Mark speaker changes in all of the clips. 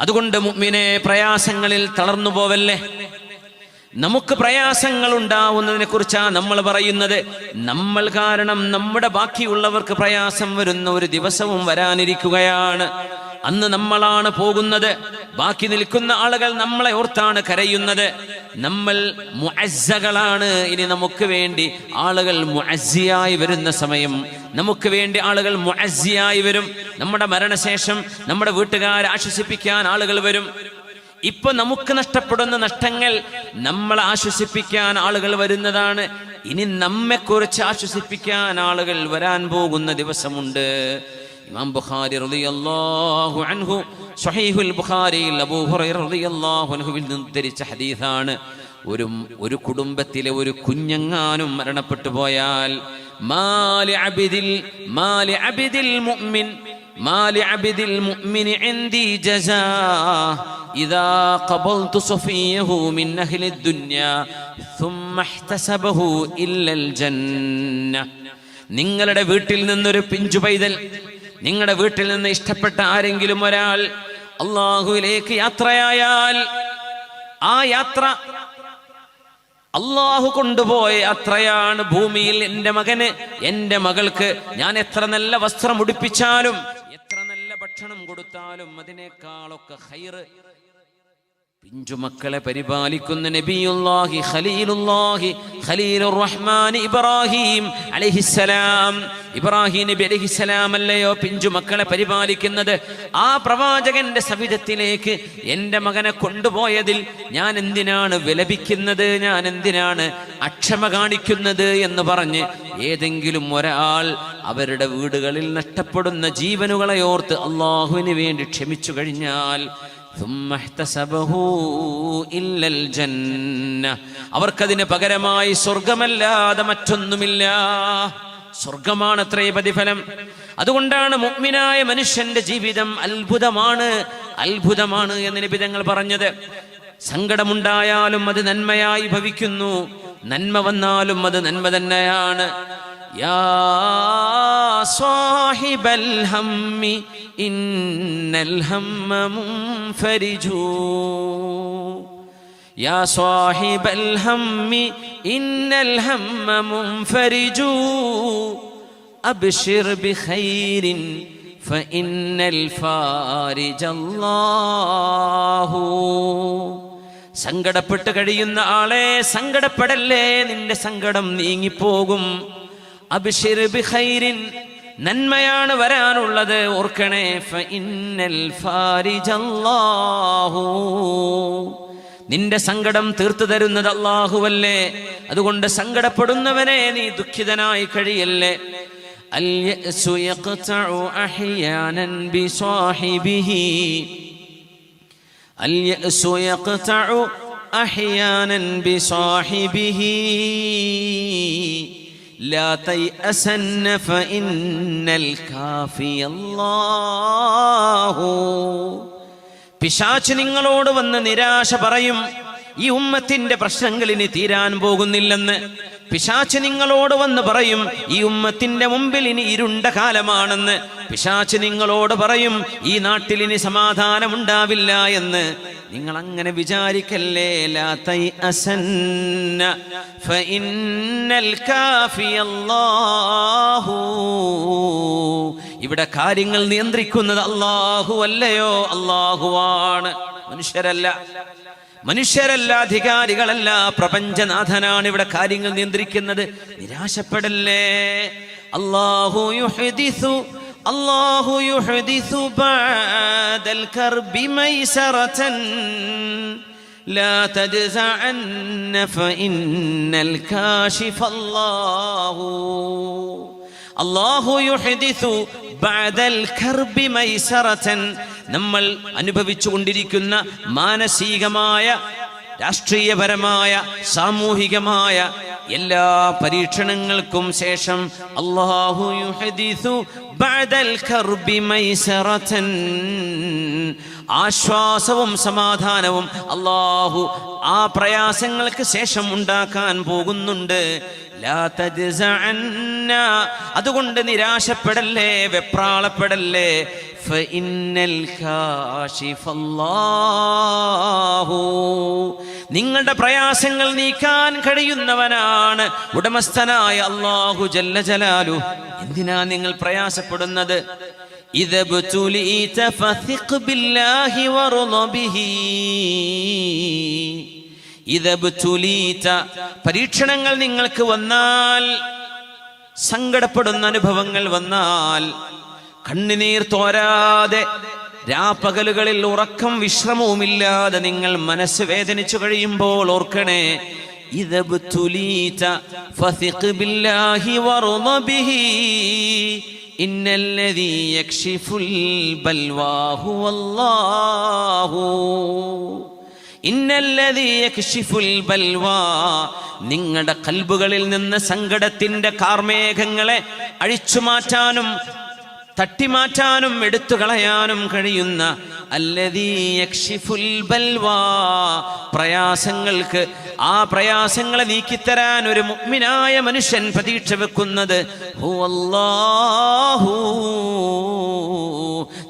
Speaker 1: അതുകൊണ്ട് മുഅ്മിനെ പ്രയാസങ്ങളിൽ തളർന്നു പോവല്ലേ? നമുക്ക് പ്രയാസങ്ങൾ ഉണ്ടാവുന്നതിനെ കുറിച്ചാണ് നമ്മൾ പറയുന്നത്. നമ്മൾ കാരണം നമ്മുടെ ബാക്കിയുള്ളവർക്ക് പ്രയാസം വരുന്ന ഒരു ദിവസവും വരാനിരിക്കുകയാണ്. അന്ന് നമ്മളാണ് പോകുന്നത്. ബാക്കി നിൽക്കുന്ന ആളുകൾ നമ്മളെ ഓർത്താണ് കരയുന്നത്. നമ്മൾ മുഅസ്സകളാണ്. ഇനി നമുക്ക് വേണ്ടി ആളുകൾ മുഅസ്സിയായി വരുന്ന സമയം. നമുക്ക് വേണ്ടി ആളുകൾ മുഅസ്സിയായി വരും. നമ്മുടെ മരണശേഷം നമ്മുടെ വീട്ടുകാരെ ആശ്വസിപ്പിക്കാൻ ആളുകൾ വരും. ഇപ്പൊ നമുക്ക് നഷ്ടപ്പെടുന്ന നഷ്ടങ്ങൾ നമ്മളെ ആശ്വസിപ്പിക്കാൻ ആളുകൾ വരുന്നതാണ്. ഇനി നമ്മെക്കുറിച്ച് ആശ്വസിപ്പിക്കാൻ ആളുകൾ വരാൻ പോകുന്ന ദിവസമുണ്ട്. ഇമാം ബുഖാരി റളിയല്ലാഹു അൻഹു സ്വഹീഹുൽ ബുഖാരിയിൽ അബൂ ഹുറൈറ റളിയല്ലാഹു അൻഹുവിൽ നിന്ന് ഉദ്ധരിച്ച ഹദീസാണ് ഒരു ഒരു കുടുംബത്തിലെ ഒരു കുഞ്ഞെങ്ങാനും മരണപ്പെട്ടു പോയാൽ മാലി അബിദിൽ മാലി അബിദിൽ മുഅ്മിൻ ما لعبد المؤمن عندي جزاء إذا قبلت صفيه من أهل الدنيا ثم احتسبه إلا الجنة നിങ്ങളുടെ വീട്ടിൽ നിന്നൊരു പിഞ്ചു പൈതൽ നിങ്ങളുടെ വീട്ടിൽ നിന്ന് ഇഷ്ടപ്പെട്ട ആരെങ്കിലും ഒരാൾ അള്ളാഹുവിലേക്ക് യാത്രയായാൽ ആ യാത്ര അള്ളാഹു കൊണ്ടുപോയ അത്രയാണ് ഭൂമിയിൽ എന്റെ മകന് എന്റെ മകൾക്ക്. ഞാൻ എത്ര നല്ല വസ്ത്രം ഉടുപ്പിച്ചാലും എത്ര നല്ല ഭക്ഷണം കൊടുത്താലും അതിനേക്കാളൊക്കെ ഹൈറ് പിഞ്ചുമക്കളെ പരിപാലിക്കുന്ന നബിയുല്ലാഹി ഖലീലുല്ലാഹി ഖലീലുർ റഹ്മാൻ ഇബ്രാഹിം അലൈഹിസ്സലാം. ഇബ്രാഹിം നബി അലൈഹിസ്സലാം അല്ലയോ പിഞ്ചുമക്കളെ പരിപാലിക്കുന്നത്? ആ പ്രവാചകന്റെ സവിധത്തിലേക്ക് എന്റെ മകനെ കൊണ്ടുപോയതിൽ ഞാൻ എന്തിനാണ് വിലപിക്കുന്നത്? ഞാൻ എന്തിനാണ് അക്ഷമ കാണിക്കുന്നത് എന്ന് പറഞ്ഞ് ഏതെങ്കിലും ഒരാൾ അവരുടെ വീടുകളിൽ നഷ്ടപ്പെടുന്ന ജീവനുകളെ ഓർത്ത് അള്ളാഹുവിന് വേണ്ടി ക്ഷമിച്ചു കഴിഞ്ഞാൽ ثم احتسبه إلا الجنة അവർക്കതിന് പകരമായി സ്വർഗമല്ലാതെ മറ്റൊന്നുമില്ല സ്വർഗമാണ് അത്രേ പ്രതിഫലം അതുകൊണ്ടാണ് മുഗ്മിനായ മനുഷ്യന്റെ ജീവിതം അത്ഭുതമാണ് അത്ഭുതമാണ് എന്ന് നിബിതങ്ങൾ പറഞ്ഞത് സങ്കടമുണ്ടായാലും അത് നന്മയായി ഭവിക്കുന്നു നന്മ വന്നാലും അത് നന്മ തന്നെയാണ് യാ സാഹിബൽ ഹമ്മി ഇന്നൽ ഹമ്മ മുൻഫരിജൂ يا صاحب الهم إن الهم منفرج أبشر بخير فإن الفارج الله സങ്കടപ്പെട്ട് കഴിയുന്ന ആളെ സങ്കടപ്പെടല്ലേ നിന്റെ സങ്കടം നീങ്ങിപ്പോകും അബിഷിർ നന്മയാണ് വരാനുള്ളത് ഓർക്കണേ. നിന്റെ സങ്കടം തീർത്തു തരുന്നത് അള്ളാഹുവല്ലേ അതുകൊണ്ട് സങ്കടപ്പെടുന്നവനെ നീ ദുഃഖിതനായി കഴിയല്ലേ? അല്യസുയക്കു അഹിയാനൻ ബി സ്വാഹിബിഹി അല്യസുയക്കു അഹിയാനൻ ബി സ്വാഹിബിഹി يقطع أحيانا بصاحبه اليأس يقطع أحيانا بصاحبه لا تيأسن فإن الكافي الله പിശാച്ച് നിങ്ങളോട് വന്ന് നിരാശ പറയും ഈ ഉമ്മത്തിന്റെ പ്രശ്നങ്ങൾ ഇനി തീരാൻ പോകുന്നില്ലെന്ന് പിശാച്ച് നിങ്ങളോട് വന്ന് പറയും ഈ ഉമ്മത്തിന്റെ മുമ്പിൽ ഇനി ഇരുണ്ട കാലമാണെന്ന്. പിശാച്ച് നിങ്ങളോട് പറയും ഈ നാട്ടിൽ ഇനി സമാധാനമുണ്ടാവില്ല എന്ന്. നിങ്ങൾ അങ്ങനെ വിചാരിക്കല്ലേ കാഫിയല്ലാഹു. ഇവിടെ കാര്യങ്ങൾ നിയന്ത്രിക്കുന്നത് അല്ലാഹു അല്ലയോ? അല്ലാഹുവാണ്. മനുഷ്യരല്ല. മനുഷ്യരല്ല അധികാരികളല്ല പ്രപഞ്ചനാഥനാണ് ഇവിടെ കാര്യങ്ങൾ നിയന്ത്രിക്കുന്നത് നിരാശപ്പെടല്ലേ അല്ലാഹു യുഹദിസു അല്ലാഹു യുഹദിസു ബഅദൽ കർബി മൈസറതൻ لا تجزعن فإن الكاشف الله അള്ളാഹു നമ്മൾ അനുഭവിച്ചുകൊണ്ടിരിക്കുന്ന മാനസികമായ രാഷ്ട്രീയപരമായ സാമൂഹികമായ എല്ലാ പരീക്ഷണങ്ങൾക്കും ശേഷം അള്ളാഹു ആശ്വാസവും സമാധാനവും അള്ളാഹു ആ പ്രയാസങ്ങൾക്ക് ശേഷം ഉണ്ടാക്കാൻ പോകുന്നുണ്ട്. അതുകൊണ്ട് നിരാശപ്പെടല്ലേ വെപ്രാളപ്പെടല്ലേ? നിങ്ങളുടെ പ്രയാസങ്ങൾ നീക്കാൻ കഴിയുന്നവനാണ് ഉടമസ്ഥനായ അള്ളാഹു ജല്ല ജലാലു. എന്തിനാ നിങ്ങൾ പ്രയാസപ്പെടുന്നത്? ഇത് ഇതബുലീറ്റ പരീക്ഷണങ്ങൾ നിങ്ങൾക്ക് വന്നാൽ സങ്കടപ്പെടുന്ന അനുഭവങ്ങൾ വന്നാൽ കണ്ണുനീർ തോരാതെ രാപ്പകലുകളിൽ ഉറക്കം വിശ്രമവുമില്ലാതെ നിങ്ങൾ മനസ്സ് വേദനിച്ചു കഴിയുമ്പോൾ ഓർക്കണേ ഇന്നല്ലതീ നിങ്ങളുടെ കൽബുകളിൽ നിന്ന് സങ്കടത്തിന്റെ കാർമേഘങ്ങളെ അഴിച്ചു മാറ്റാനും തട്ടിമാറ്റാനും എടുത്തു കളയാനും കഴിയുന്ന പ്രയാസങ്ങൾക്ക് ആ പ്രയാസങ്ങളെ നീക്കിത്തരാൻ ഒരു മുഗ്മിനായ മനുഷ്യൻ പ്രതീക്ഷ വെക്കുന്നത്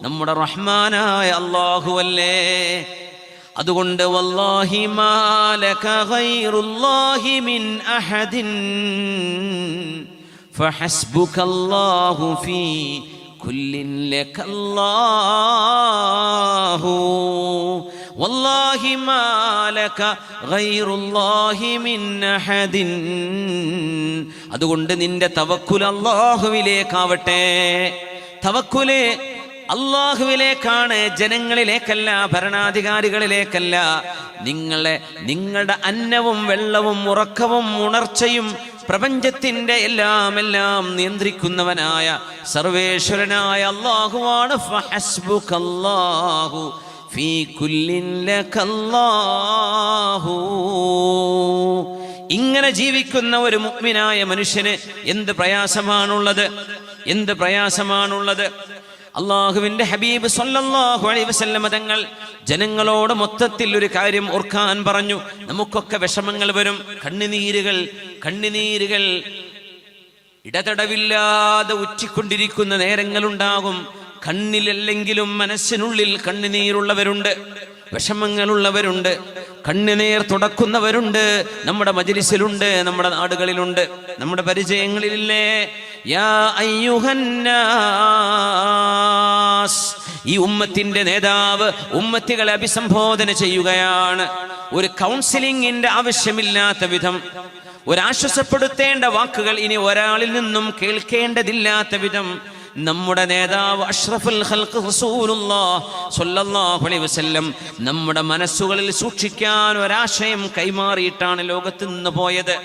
Speaker 1: നമ്മുടെ റഹ്മാനായ അള്ളാഹു അല്ലേ അതുകൊണ്ട് വല്ലാഹി മാലക മിൻ അഹദിൻ ഫഹസ്ബുകല്ലാഹു ഫീ വല്ലാഹി മാലക ഗൈറുല്ലാഹി മിൻ അഹദിൻ അതുകൊണ്ട് നിന്റെ തവക്കുൽ അല്ലാഹുവിലേക്കാവട്ടെ. തവക്കുലേ അള്ളാഹുവിലേക്കാണ് ജനങ്ങളിലേക്കല്ല ഭരണാധികാരികളിലേക്കല്ല. നിങ്ങളെ നിങ്ങളുടെ അന്നവും വെള്ളവും ഉറക്കവും ഉണർച്ചയും പ്രപഞ്ചത്തിന്റെ എല്ലാം എല്ലാം നിയന്ത്രിക്കുന്നവനായ സർവേശ്വരനായ അള്ളാഹുവാണ് ഫീ. ഇങ്ങനെ ജീവിക്കുന്ന ഒരു മുഗ്മിനായ മനുഷ്യന് എന്ത് പ്രയാസമാണുള്ളത്? എന്ത് പ്രയാസമാണുള്ളത്? അള്ളാഹുവിന്റെ ഹബീബ് സല്ലല്ലാഹു അലൈഹി വസല്ലമ തങ്ങൾ ജനങ്ങളോട് മൊത്തത്തിൽ ഒരു കാര്യം ഓർക്കാൻ പറഞ്ഞു. നമുക്കൊക്കെ വിഷമങ്ങൾ വരും. കണ്ണുനീരുകൾ കണ്ണുനീരുകൾ ഇടതടവില്ലാതെ ഉറ്റിക്കൊണ്ടിരിക്കുന്ന നേരങ്ങളുണ്ടാകും. കണ്ണിലല്ലെങ്കിലും മനസ്സിനുള്ളിൽ കണ്ണുനീരുള്ളവരുണ്ട്. വിഷമങ്ങളുള്ളവരുണ്ട്. കണ്ണുനീർ തുടക്കുന്നവരുണ്ട്. നമ്മുടെ മജിലിസിലുണ്ട് നമ്മുടെ നാടുകളിലുണ്ട് നമ്മുടെ പരിചയങ്ങളിലില്ലേ? യാ അയ്യുഹന്നാസ്. ഈ ഉമ്മത്തിന്റെ നേതാവ് ഉമ്മത്തികളെ അഭിസംബോധന ചെയ്യുകയാണ്. ഒരു കൗൺസിലിംഗിന്റെ ആവശ്യമില്ലാത്ത വിധം. ഒരാശ്വസപ്പെടുത്തേണ്ട വാക്കുകൾ ഇനി ഒരാളിൽ നിന്നും കേൾക്കേണ്ടതില്ലാത്ത വിധം. നമ്മുടെ നേതാവ് അഷ്റഫുൽ സ്വല്ലല്ലാഹു അലൈഹി വസല്ലം നമ്മുടെ മനസ്സുകളിൽ സൂക്ഷിക്കാൻ ഒരാശയം കൈമാറിയിട്ടാണ് ലോകത്ത് നിന്ന് പോയത്.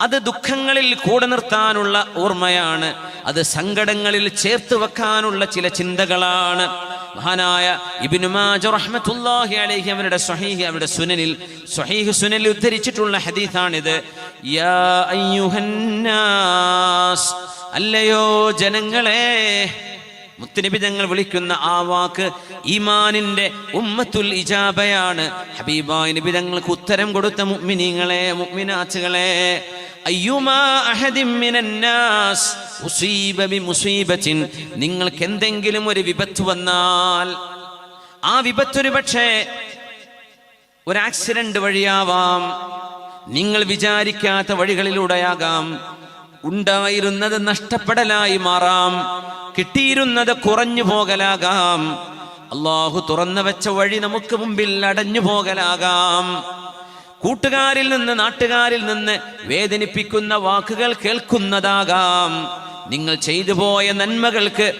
Speaker 1: അത് ദുഃഖങ്ങളിൽ കൂടെ നിർത്താനുള്ള ഓർമ്മയാണ്. അത് സങ്കടങ്ങളിൽ ചേർത്ത് വെക്കാനുള്ള ചില ചിന്തകളാണ്. മഹാനായ ഇബ്നു മാജ റഹ്മത്തുള്ളാഹി അലൈഹി അവരുടെ സ്വഹീഹ് അവരുടെ സുനനിൽ സ്വഹീഹ് സുനനിൽ ഉദ്ധരിച്ചിട്ടുള്ള ഹദീസാണിത്. യാ അയ്യുഹന്നാസ് അല്ലയോ ജനങ്ങളെ? മുത്തുനബി തങ്ങൾ വിളിക്കുന്ന ആ വാക്ക് ഈമാനിന്റെ ഉമ്മത്തുൽ ഇജാബയാണ്. ഹബീബായ നബി തങ്ങൾക്ക് ഉത്തരം കൊടുത്ത ഉസീബ ബിമുസീബത്തിൻ നിങ്ങൾക്ക് എന്തെങ്കിലും ഒരു വിപത്ത് വന്നാൽ ആ വിപത്ത് ഒരു പക്ഷേ ഒരു ആക്സിഡന്റ് വഴിയാവാം. നിങ്ങൾ വിചാരിക്കാത്ത വഴികളിലൂടെയാകാം. ഉണ്ടായിരുന്നത് നഷ്ടപ്പെടലായി മാറാം. കിട്ടിയിരുന്നത് കുറഞ്ഞു പോകലാകാം. അള്ളാഹു തുറന്നു വെച്ച വഴി നമുക്ക് മുമ്പിൽ അടഞ്ഞു പോകലാകാം. കൂട്ടുകാരിൽ നിന്ന് നാട്ടുകാരിൽ നിന്ന് വേദനിപ്പിക്കുന്ന വാക്കുകൾ കേൾക്കുന്നതാകാം. നിങ്ങൾ ചെയ്തു പോയ നന്മകൾക്ക്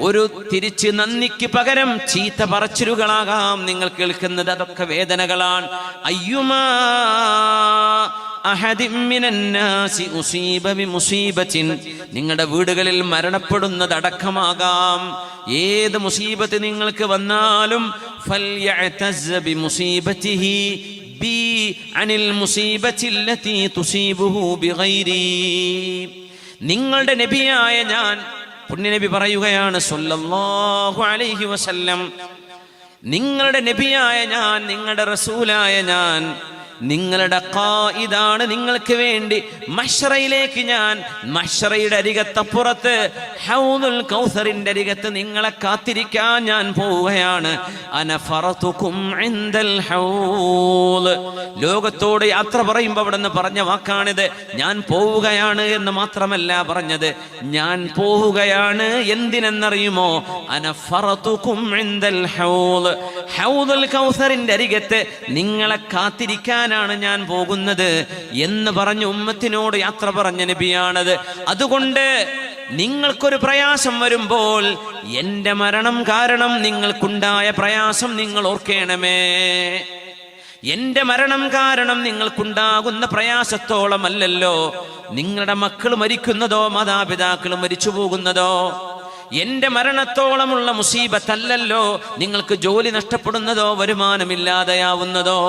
Speaker 1: ഒരു തിരിച്ച് നന്ദിക്ക് പകരം ചീത്ത പറച്ചിലുകളാകാം. നിങ്ങൾ കേൾക്കുന്നത് അതൊക്കെ വേദനകളാണ്. അയ്യുമാ നിങ്ങളുടെ വീടുകളിൽ മരണപ്പെടുന്നതടക്കമാകാം. ഏത് മുസീബത്ത് നിങ്ങൾക്ക് വന്നാലും നിങ്ങളുടെ നബിയായ ഞാൻ പുണ്യനബി പറയുകയാണ് സല്ലല്ലാഹു അലൈഹി വസല്ലം. നിങ്ങളുടെ നബിയായ ഞാൻ നിങ്ങളുടെ റസൂലായ ഞാൻ നിങ്ങളുടെ ഇതാണ് നിങ്ങൾക്ക് വേണ്ടി. മഷറയിലേക്ക് ഞാൻ മഷറയുടെ അരികത്തപ്പുറത്ത് ഹൗദുൽ കൗസറിന്റെ അരികത്ത് നിങ്ങളെ കാത്തിരിക്കാൻ ഞാൻ പോവുകയാണ്. ലോകത്തോട് യാത്ര പറയുമ്പോൾ അവിടെ നിന്ന് പറഞ്ഞ വാക്കാണിത്. ഞാൻ പോവുകയാണ് എന്ന് മാത്രമല്ല പറഞ്ഞത്. ഞാൻ പോവുകയാണ് എന്തിനെന്നറിയുമോ? അനഫറത്തുക്കും ഹൗദുൽ കൗസറിന്റെ അരികത്ത് നിങ്ങളെ കാത്തിരിക്കാനാണ് ഞാൻ പോകുന്നത് എന്ന് പറഞ്ഞ് ഉമ്മത്തിനോട് യാത്ര പറഞ്ഞ നബിയാണത്. അതുകൊണ്ട് നിങ്ങൾക്കൊരു പ്രയാസം വരുമ്പോൾ എന്റെ മരണം കാരണം നിങ്ങൾക്കുണ്ടായ പ്രയാസം നിങ്ങൾ ഓർക്കേണമേ. എന്റെ മരണം കാരണം നിങ്ങൾക്കുണ്ടാകുന്ന പ്രയാസത്തോളം അല്ലല്ലോ നിങ്ങളുടെ മക്കൾ മരിക്കുന്നതോ മാതാപിതാക്കൾ മരിച്ചു പോകുന്നതോ. എന്റെ മരണത്തോളമുള്ള മുസീബത്തല്ലല്ലോ. നിങ്ങൾക്ക് ജോലി നഷ്ടപ്പെടുന്നതോ വരുമാനമില്ലാതെയാവുന്നതോ.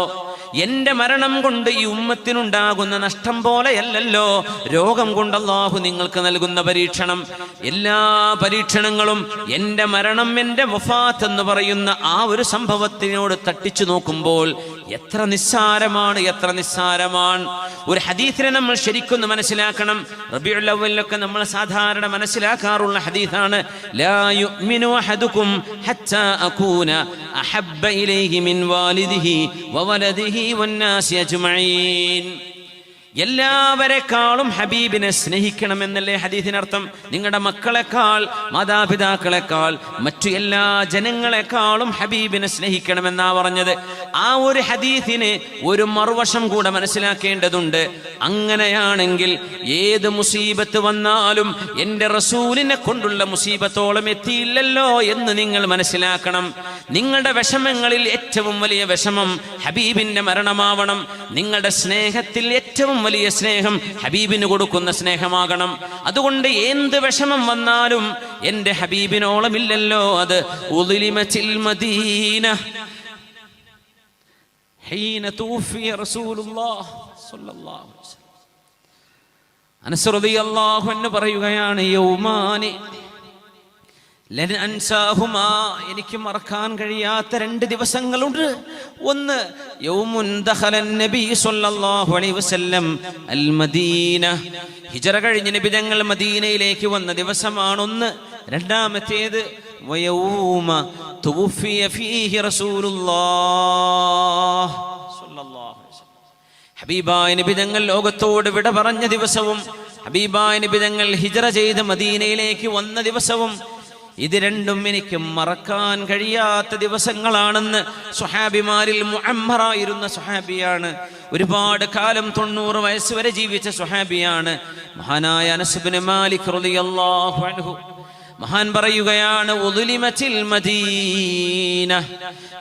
Speaker 1: എന്റെ മരണം കൊണ്ട് ഈ ഉമ്മത്തിനുണ്ടാകുന്ന നഷ്ടം പോലെയല്ലല്ലോ. രോഗം കൊണ്ട് അള്ളാഹു നിങ്ങൾക്ക് നൽകുന്ന പരീക്ഷണം. എല്ലാ പരീക്ഷണങ്ങളും എന്റെ മരണം എന്റെ മുഫാത്ത് എന്ന് പറയുന്ന ആ ഒരു സംഭവത്തിനോട് തട്ടിച്ചു നോക്കുമ്പോൾ എത്ര നിസ്സാരമാണ് എത്ര നിസ്സാരമാണ്. ഒരു ഹദീസിനെ നമ്മൾ ശരിക്കൊന്ന് മനസ്സിലാക്കണം. റബിയുള്ളവലിലൊക്കെ നമ്മൾ സാധാരണ മനസ്സിലാക്കാറുള്ള ഹദീസാണ് ലാ യുഅ്മിനു ഹത്താ അകൂന അഹബ്ബ ഇലൈഹി മിൻ വാലിദിഹി വവലദിഹി എല്ലാവരെക്കാളും ഹബീബിനെ സ്നേഹിക്കണമെന്നല്ലേ ഹദീസിനർത്ഥം? നിങ്ങളുടെ മക്കളെക്കാൾ മാതാപിതാക്കളെക്കാൾ മറ്റു എല്ലാ ജനങ്ങളെക്കാളും ഹബീബിനെ സ്നേഹിക്കണമെന്നാ പറഞ്ഞത്. ആ ഒരു ഹദീസിന് ഒരു മറുവശം കൂടെ മനസ്സിലാക്കേണ്ടതുണ്ട്. അങ്ങനെയാണെങ്കിൽ ഏത് മുസീബത്ത് വന്നാലും എന്റെ റസൂലിനെ കൊണ്ടുള്ള മുസീബത്തോളം എത്തിയില്ലല്ലോ എന്ന് നിങ്ങൾ മനസ്സിലാക്കണം. നിങ്ങളുടെ വിഷമങ്ങളിൽ ഏറ്റവും വലിയ വിഷമം ഹബീബിന്റെ മരണമാവണം. നിങ്ങളുടെ സ്നേഹത്തിൽ ഏറ്റവും വലിയ സ്നേഹം ഹബീബിന് കൊടുക്കുന്ന സ്നേഹമാകണം അതുകൊണ്ട് എന്ത് വിഷമം വന്നാലും എൻ്റെ ഹബീബിനോളമില്ലല്ലോ അത് ഉദിലിമച്ചിൽ മദീന حين توفي رسول الله صلى الله عليه وسلم അനസ് റളിയല്ലാഹു അൻഹു പറയുകയാണ് യൗമാനി ലൻ അൻസാഹുമാ എനിക്ക് മറക്കാൻ കഴിയാത്ത രണ്ട് ദിവസങ്ങളുണ്ട്. ഒന്ന് ഹിജറ കഴിഞ്ഞ നബി തങ്ങൾ മദീനയിലേക്ക് വന്ന ദിവസമാണ് ഒന്ന്. രണ്ടാമത്തേത് ഹബീബായ നബി ലോകത്തോട് വിട പറഞ്ഞ ദിവസവും ഹബീബായ നബി തങ്ങൾ ഹിജറ ചെയ്ത് മദീനയിലേക്ക് വന്ന ദിവസവും ഇത് രണ്ടും എനിക്ക് മറക്കാൻ കഴിയാത്ത ദിവസങ്ങളാണെന്ന് സുഹാബിമാരിൽ മുഅമ്മറായിരുന്ന സുഹാബിയാണ് ഒരുപാട് കാലം തൊണ്ണൂറ് വയസ്സ് വരെ ജീവിച്ച സുഹാബിയാണ് മഹാനായ അനസുബിന് മാലിക് അൻഹു. മഹാൻ പറയുകയാണ് മദീന.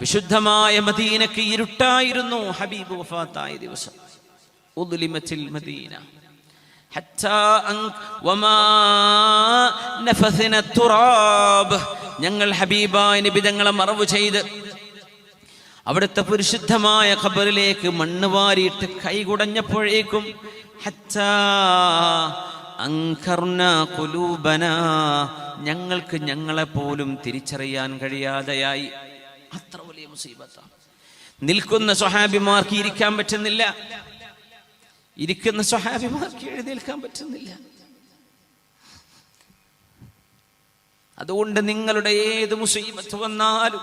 Speaker 1: വിശുദ്ധമായ മദീനക്ക് ഇരുട്ടായിരുന്നു ഹബീബ് വഫാത്തായ ദിവസം. മദീന. ഞങ്ങൾ ഹബീബായ നബി തങ്ങളെ മറവ് ചെയ്ത് അവിടുത്തെ പരിശുദ്ധമായ ഖബറിലേക്ക് മണ്ണ് വാരിയിട്ട് കൈകുടഞ്ഞപ്പോഴേക്കും ഞങ്ങൾക്ക് ഞങ്ങളെ പോലും തിരിച്ചറിയാൻ കഴിയാതെയായി. അത്ര വലിയ മുസീബത്താണ് നിൽക്കുന്ന സ്വഹാബിമാർക്ക് ഇരിക്കാൻ പറ്റുന്നില്ല. ഇരിക്കുന്ന സ്വഹാബിമാർക്ക് എഴുന്നേൽക്കാൻ പറ്റുന്നില്ല. അതുകൊണ്ട് നിങ്ങളുടെ ഏത് മുസീബത്ത് വന്നാലും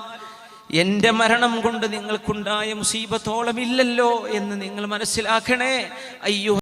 Speaker 1: എന്റെ മരണം കൊണ്ട് നിങ്ങൾക്കുണ്ടായ മുസീബത്തോളം ഇല്ലല്ലോ എന്ന് നിങ്ങൾ മനസ്സിലാക്കണേ. അയ്യോ